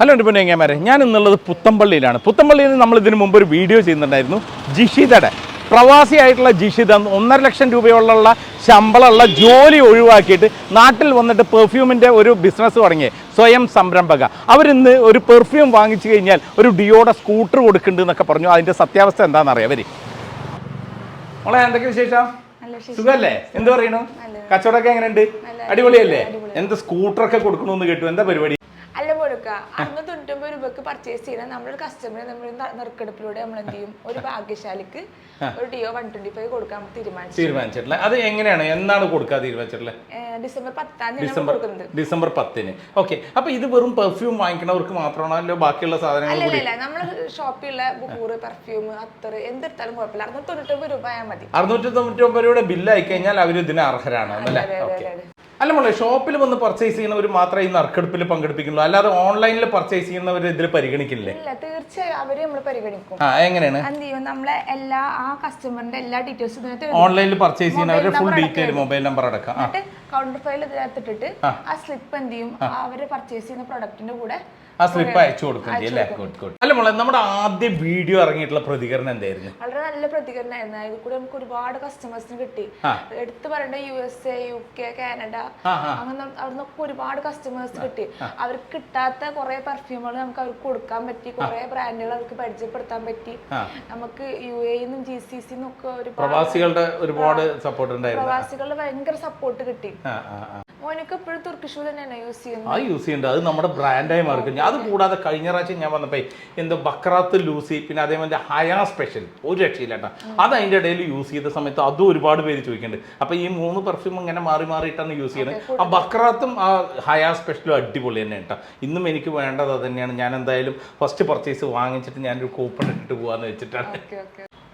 Hello ഉണ്ട് പിന്നെ എങ്ങാമാരെ? ഞാൻ ഇന്നുള്ളത് പുത്തമ്പള്ളിയിലാണ്. പുത്തമ്പള്ളിയിൽ നമ്മൾ ഇതിനു മുമ്പ് ഒരു വീഡിയോ ചെയ്യുന്നുണ്ടായിരുന്നു. ജിഷിതയുടെ. പ്രവാസിയായിട്ടുള്ള ജിഷിത ഒന്നര ലക്ഷം രൂപയോളമുള്ള ശമ്പളമുള്ള ജോലി ഒഴിവാക്കിയിട്ട് നാട്ടിൽ വന്നിട്ട് പെർഫ്യൂമിന്റെ ഒരു ബിസിനസ് തുടങ്ങി. സ്വയം സംരംഭക. അവരിന്ന് ഒരു പെർഫ്യൂം വാങ്ങിച്ചു കഴിഞ്ഞാൽ ഒരു ഡിയോടെ സ്കൂട്ടർ കൊടുക്കുന്നുണ്ട് എന്നൊക്കെ പറഞ്ഞു. അതിന്റെ സത്യാവസ്ഥ എന്താണെന്ന് അറിയാം അവർ മോളെ എന്തൊക്കെ വിശേഷം. സുഖല്ലേ എന്ത് പറയണു കച്ചവടമൊക്കെ എങ്ങനെയുണ്ട്? അടിപൊളിയല്ലേ? എന്ത് സ്കൂട്ടറൊക്കെ കൊടുക്കണമെന്ന് കേട്ടു. എന്താ പരിപാടി? അല്ല കൊടുക്ക അന്ന് തൊണ്ണൂറ്റൊമ്പത് രൂപക്ക് പർച്ചേസ് ചെയ്യുന്ന നമ്മളൊരു കസ്റ്റമറെ നമ്മൾ നറുക്കെടുപ്പിലൂടെ നമ്മൾ എന്ത് ചെയ്യും? ഒരു ഭാഗ്യശാലിക്ക് ഒരു ഡിയോ വൺ ട്വന്റി ഫൈവ് കൊടുക്കാൻ തീരുമാനിച്ചു. തീരുമാനിച്ചിട്ടുള്ളത് അത് എങ്ങനെയാണ്? എന്നാണ് കൊടുക്കാൻ തീരുമാനിച്ചിട്ടുള്ളത് ഡിസംബർ പത്താം ഡിസംബർ ഡിസംബർ പത്തിന്. ഓക്കെ. അപ്പൊ ഇത് വെറും പെർഫ്യൂം വാങ്ങിക്കുന്നവർക്ക് മാത്രമാണോ അല്ലോ ബാക്കിയുള്ള സാധനങ്ങൾ അല്ല കൂടി? അല്ല നമ്മൾ ഷോപ്പിലുള്ള ബുക്കൂറ് പെർഫ്യൂം അത്തർ എന്തെടുത്താലും കുഴപ്പമില്ല. അറുന്നൂറ്റി തൊണ്ണൂറ്റൊമ്പത് രൂപ മതി. അറുന്നൂറ്റി തൊണ്ണൂറ്റി ഒമ്പത് രൂപയുടെ ബില്ല് ആയി കഴിഞ്ഞാൽ അവർ ഇതിന് അർഹരാണ് അല്ലേ ഓക്കെ. അല്ല മോളെ ഷോപ്പിൽ വന്ന് പർച്ചേസ് ചെയ്യുന്നവർ മാത്രമേ ഈ നറുക്കെടുപ്പിൽ പങ്കെടുപ്പിക്കുള്ളൂ. അല്ലാതെ ഓൺലൈനിൽ പർച്ചേസ് ചെയ്യുന്നവർ ഇതിൽ പരിഗണിക്കില്ലേ? ഇല്ല തീർച്ചയായും അവർ നമ്മൾ പരിഗണിക്കും. ആ എങ്ങനെയാണ്? എന്ത് ചെയ്യും? നമ്മളെ എല്ലാ ആ കസ്റ്റമറിന്റെ എല്ലാ ഡീറ്റെയിൽസും ഇതിനകത്ത് എഴുതും. ഓൺലൈനിൽ പർച്ചേസ് ചെയ്യുന്നവരുടെ ഫുൾ ഡീറ്റെയിൽ മൊബൈൽ നമ്പർ അടക്കം ആ. എന്നിട്ട് കൗണ്ടർ ഫയൽ ഇതിനകത്ത് ഇട്ടിട്ട് ആ സ്ലിപ്പ് എന്ത് ചെയ്യും? അവർ പർച്ചേസ് ചെയ്യുന്ന പ്രൊഡക്റ്റിന്റെ കൂടെ ആ സ്ലിപ്പ് അയച്ചു കൊടുക്കും അല്ലേ? ഗുഡ് ഗുഡ് അല്ല മോളെ നമ്മുടെ ആദ്യ വീഡിയോ ഇറങ്ങിയിട്ടുള്ള പ്രതികരണം എന്തായിരുന്നു? വളരെ നല്ല പ്രതികരണമായിരുന്നു. അതിൽ കൂടെ നമുക്ക് ഒരുപാട് കസ്റ്റമേഴ്സിന് കിട്ടി. എടുത്തു പറയേണ്ട U S A U K Canada. അങ്ങനെ അവിടെ നിന്നൊക്കെ ഒരുപാട് കസ്റ്റമേഴ്സ് കിട്ടി. അവർക്ക് കിട്ടാത്ത കുറെ പെർഫ്യൂമുകൾ നമുക്ക് അവർക്ക് കൊടുക്കാൻ പറ്റി. കുറെ ബ്രാൻഡുകൾ അവർക്ക് പരിചയപ്പെടുത്താൻ പറ്റി. നമുക്ക് യു എന്നും ജി സി സി ഒക്കെ ഒരുപാട് പ്രവാസികളുടെ ഒരുപാട് സപ്പോർട്ട് ഉണ്ടായിരുന്നു. പ്രവാസികളുടെ ഭയങ്കര സപ്പോർട്ട് കിട്ടി. മോനക്ക് ഇപ്പോഴും തുർക്കിഷ് തന്നെയാണ് യൂസ് ചെയ്യുന്നത്? ആ യൂസ് ചെയ്യുന്നുണ്ട്. അത് നമ്മുടെ ബ്രാൻഡായി മാറിക്കഴിഞ്ഞു. അത് കൂടാതെ കഴിഞ്ഞ പ്രാവശ്യം ഞാൻ വന്നപ്പോൾ എന്തോ ബക്രാത്ത് ലൂസി പിന്നെ അതേപോലെ ഹയാ സ്പെഷ്യൽ ഒരു രക്ഷയില്ലാട്ട അത് അതിന്റെ ഇടയിൽ യൂസ് ചെയ്ത സമയത്ത് അതും ഒരുപാട് പേര് ചോദിക്കുന്നുണ്ട്. അപ്പോൾ ഈ മൂന്ന് പെർഫ്യൂം ഇങ്ങനെ മാറി മാറിയിട്ടാണ് യൂസ് ചെയ്യുന്നത്. ആ ബക്രാത്തും ആ ഹയാ സ്പെഷ്യലും അടിപൊളി തന്നെ കേട്ടോ. ഇന്നും എനിക്ക് വേണ്ടത് അത് തന്നെയാണ്. ഞാൻ എന്തായാലും ഫസ്റ്റ് പർച്ചേസ് വാങ്ങിച്ചിട്ട് ഞാനൊരു കൂപ്പൺ ഇട്ടിട്ട് പോവാന്ന് വെച്ചിട്ടാണ്.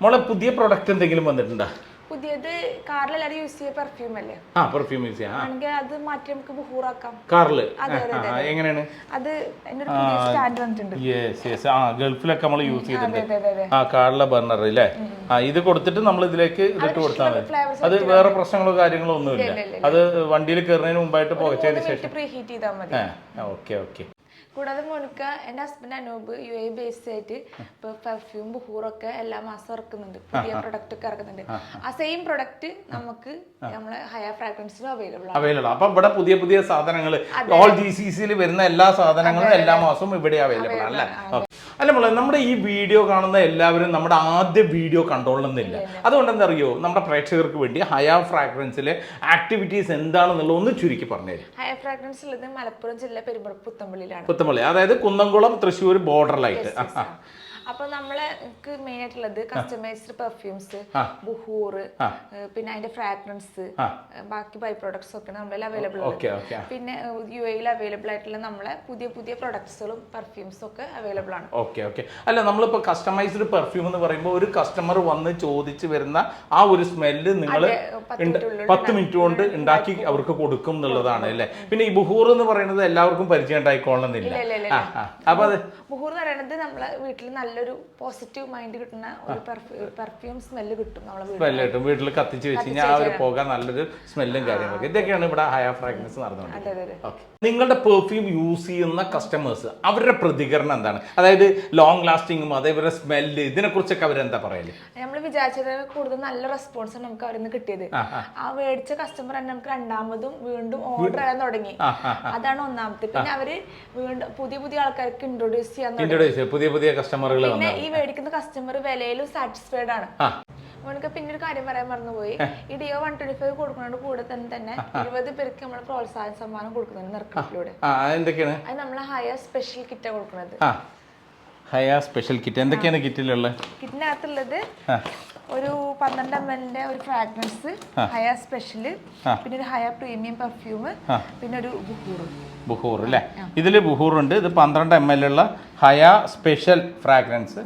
മോളെ പുതിയ പ്രൊഡക്റ്റ് എന്തെങ്കിലും വന്നിട്ടുണ്ടോ? പുതിയത് കാറിൽ എല്ലാവരും യൂസ് ചെയ്യ പെർഫ്യൂം അല്ലേ? ആ പെർഫ്യൂം യൂസ് ചെയ്യാം. ആണെങ്കിൽ അത് മാറ്റി നമുക്ക് ബുഹൂറാക്കാം. കാറിൽ. എങ്ങനെയാണ്? അത് സ്റ്റാൻഡ് വന്നിട്ടുണ്ട്. യെസ് യെസ് ആ ഗൾഫിലൊക്കെ നമ്മൾ യൂസ് ചെയ്തിട്ടുണ്ട്. ആ കാറിലെ ബർണർ അല്ലേ ആ ഇത് കൊടുത്തിട്ട് നമ്മൾ ഇതിലേക്ക് ഇതിട്ട് കൊടുത്താൽ മതി. അത് വേറെ പ്രശ്നങ്ങളോ കാര്യങ്ങളോ ഒന്നുമില്ല. അത് വണ്ടിയിൽ കയറുന്നതിന് മുമ്പായിട്ട് പുകച്ചതിന് ശേഷം. പ്രീഹീറ്റ് ചെയ്താൽ മതി. ഓക്കെ ഓക്കെ കൂടാതെ മോനിക്ക എന്റെ husband Anoop U A based ആയിട്ട് ഇപ്പൊ പെർഫ്യൂം ബുഹൂറൊക്കെ എല്ലാ മാസം ഇറക്കുന്നുണ്ട്. പുതിയ പ്രൊഡക്റ്റ് ഒക്കെ ഇറക്കുന്നുണ്ട്. ആ സെയിം പ്രൊഡക്റ്റ് നമുക്ക് നമ്മളെ ഹയർ ഫ്രാഗ്രൻസിലും അവൈലബിൾ ആണ്. അവൈലബിൾ അപ്പൊ ഇവിടെ പുതിയ പുതിയ സാധനങ്ങൾ ഓൾ ജി സി സിയിൽ വരുന്ന എല്ലാ സാധനങ്ങളും എല്ലാ മാസവും ഇവിടെ അവൈലബിൾ അല്ലേ? Okay. അല്ല മോളെ നമ്മുടെ ഈ വീഡിയോ കാണുന്ന എല്ലാവരും നമ്മുടെ ആദ്യ വീഡിയോ കണ്ടോളുന്നില്ല അതുകൊണ്ട് എന്താ അറിയോ നമ്മുടെ പ്രേക്ഷകർക്ക് വേണ്ടി ഹയർ ഫ്രാഗ്രൻസിലെ ആക്ടിവിറ്റീസ് എന്താണെന്നുള്ളത് ഒന്ന് ചുരുക്കി പറഞ്ഞു ഹയർ ഫ്രാഗ്രൻസ് ഉള്ളത് മലപ്പുറം ജില്ല പെരുമ്പറ പുത്തമ്പള്ളിയിലാണ്. പുത്തമ്പള്ളി അതായത് കുന്നംകുളം തൃശ്ശൂർ ബോർഡറിലായിട്ട് അപ്പൊ നമ്മളെ മെയിൻ ആയിട്ടുള്ളത് കസ്റ്റമൈസ്ഡ് പെർഫ്യൂംസ് ബുഹൂർ പിന്നെ അതിന്റെ ഫ്രാഗ്രൻസ് ബാക്കി ബൈ പ്രോഡക്ട്സ് ഒക്കെ നമ്മളിൽ അവൈലബിൾ പിന്നെ യു എയിൽ അവൈലബിൾ ആയിട്ടുള്ള നമ്മളെ പുതിയ പുതിയ പ്രൊഡക്ട്സുകളും പെർഫ്യൂംസും ഒക്കെ അവൈലബിൾ ആണ്. Okay okay. അല്ല നമ്മളിപ്പോ കസ്റ്റമൈസ്ഡ് പെർഫ്യൂം എന്ന് പറയുമ്പോൾ ഒരു കസ്റ്റമർ വന്ന് ചോദിച്ചു വരുന്ന ആ ഒരു സ്മെല്ല് നിങ്ങൾ പത്ത് മിനിറ്റ് കൊണ്ട് ഉണ്ടാക്കി അവർക്ക് കൊടുക്കും എന്നുള്ളതാണ് അല്ലേ? പിന്നെ ഈ ബുഹൂർ എന്ന് പറയുന്നത് എല്ലാവർക്കും പരിചയം ആ അപ്പൊ ബുഹൂർ എന്ന് പറയുന്നത് നമ്മളെ വീട്ടിൽ നല്ലൊരു പോസിറ്റീവ് മൈൻഡ് കിട്ടുന്ന ഒരു പെർഫ്യൂം സ്മെല്ല് കിട്ടും നമ്മളെ സ്മെല്ല് കിട്ടും. വീട്ടിൽ കത്തിച്ച് വെച്ച് കഴിഞ്ഞാൽ ആ ഒരു പോകാൻ നല്ലൊരു സ്മെല്ലും കാര്യങ്ങളൊക്കെ. ഇതൊക്കെയാണ് ഇവിടെ ഹയ ഫ്രാഗ്രൻസ് നടന്നുകൊണ്ട് അതെ അതെ അതെ. ഓക്കെ നിങ്ങളുടെ പെർഫ്യൂം യൂസ് ചെയ്യുന്ന കസ്റ്റമേഴ്സ് അവരുടെ പ്രതികരണം എന്താണ്? അതായത് ലോങ് ലാസ്റ്റിങ്ങും അതേപോലെ സ്മെല്ല് ഇതിനെക്കുറിച്ചൊക്കെ അവരെന്താ പറയൽ? നമ്മൾ വിചാരിച്ചത് കൂടുതൽ നല്ല റെസ്പോൺസ് ആണ് നമുക്ക് അവരിൽ നിന്ന് കിട്ടിയത്. ആ മേടിച്ച കസ്റ്റമർ തന്നെ നമുക്ക് രണ്ടാമതും വീണ്ടും ഓർഡർ ചെയ്യാൻ തുടങ്ങി. അതാണ് ഒന്നാമത്തെ. പിന്നെ അവർ വീണ്ടും പുതിയ പുതിയ ആൾക്കാർക്ക് ഇൻട്രൊഡ്യൂസ് ചെയ്യാൻ ഇൻട്രൊഡ്യൂസ് പുതിയ പുതിയ കസ്റ്റമറുകൾ പിന്നെ ഈ മേടിക്കുന്ന കസ്റ്റമർ വിലയിലും സാറ്റിസ്ഫൈഡ് ആണ്. നമുക്ക് പിന്നെ ഒരു കാര്യം പറയാൻ മറന്നുപോയി. ഈ ഡിയോ വൺ ട്വന്റി ഫൈവ് കൊടുക്കുന്നതിന്റെ കൂടെ തന്നെ തന്നെ ഇരുപത് പേർക്ക് നമ്മൾ പ്രോത്സാഹന സമ്മാനം കൊടുക്കുന്നുണ്ട് നിർക്കാട്ടിലൂടെ എന്തൊക്കെയാണ്? അത് നമ്മൾ ഹയർ സ്പെഷ്യൽ കിറ്റ് കൊടുക്കുന്നത്. ആ. ഹയ സ്പെഷ്യൽ കിറ്റ് എന്തൊക്കെയാണ് കിറ്റിലുള്ളത് കിറ്റിനകത്തുള്ളത് ഒരു പന്ത്രണ്ട് എം എല്ലിന്റെ ഒരു ഫ്രാഗ്രൻസ് ഹയർ സ്പെഷ്യൽ പിന്നെ ഒരു ഹയർ പ്രീമിയം പെർഫ്യൂം പിന്നെ ഒരു ബുഹൂറും ബുഹൂർ അല്ലേ ഇതിൽ ബുഹൂർ ഉണ്ട്. ഇത് പന്ത്രണ്ട് എം എൽ ഉള്ള ഹയ സ്പെഷ്യൽ ഫ്രാഗ്രൻസ്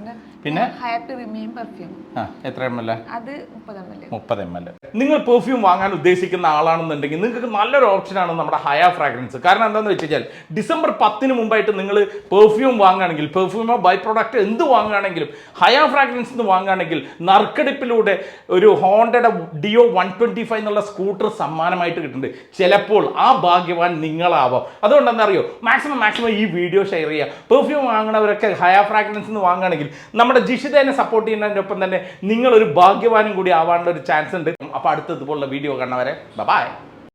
പിന്നെ? ഹയർ പ്രീമിയം പെർഫ്യൂം ആ എത്ര എം എൽ അത് മുപ്പത് എം എൽ മുപ്പത് എം എൽ നിങ്ങൾ പെർഫ്യൂം വാങ്ങാൻ ഉദ്ദേശിക്കുന്ന ആളാണെന്നുണ്ടെങ്കിൽ നിങ്ങൾക്ക് നല്ലൊരു ഓപ്ഷനാണ് നമ്മുടെ ഹയ ഫ്രാഗ്രൻസ് കാരണം എന്താണെന്ന് വെച്ച് കഴിഞ്ഞാൽ ഡിസംബർ പത്തിന് മുമ്പായിട്ട് നിങ്ങൾ പെർഫ്യൂം വാങ്ങുകയാണെങ്കിൽ പെർഫ്യൂമോ ബൈ പ്രോഡക്റ്റ് എന്ത് വാങ്ങുകയാണെങ്കിലും ഹയ ഫ്രാഗ്രൻസ് എന്ന് വാങ്ങുകയാണെങ്കിൽ നറുക്കെടുപ്പിലൂടെ ഒരു ഹോണ്ടയുടെ ഡിയോ വൺ ട്വന്റി ഫൈവ് എന്നുള്ള സ്കൂട്ടർ സമ്മാനമായിട്ട് കിട്ടുന്നുണ്ട്. ചിലപ്പോൾ ആ ഭാഗ്യവാൻ നിങ്ങളാവാം. അതുകൊണ്ട് എന്താ അറിയോ? മാക്സിമം മാക്സിമം ഈ വീഡിയോ ഷെയർ ചെയ്യുക. പെർഫ്യൂം വാങ്ങുന്നവരൊക്കെ ഹയ ഫ്രാഗ്രൻസ് എന്ന് വാങ്ങുകയാണെങ്കിൽ നമ്മുടെ ജിഷിതേനെ സപ്പോർട്ട് ചെയ്യുന്നതിന്റെ ഒപ്പം തന്നെ നിങ്ങളൊരു ഭാഗ്യവാനും കൂടി ആവാനുള്ള ഒരു ചാൻസ് ഉണ്ട്. അപ്പോൾ അടുത്തതുപോലുള്ള വീഡിയോ കാണുന്നവരെ ബൈ